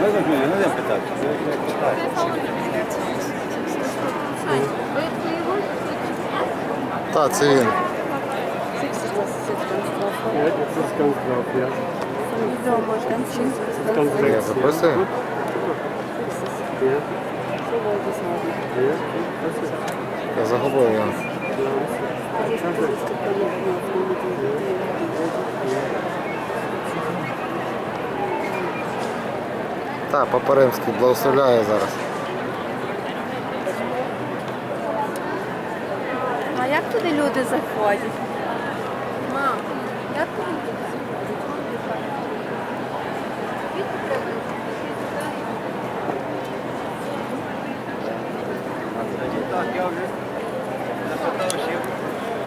Ви розумієте, не питати. Так, це він. Я запросив. Я загубив його. Так, Папа Римський благословляє зараз. А як туди люди заходять? Мам, як туди люди заходять? Так, я вже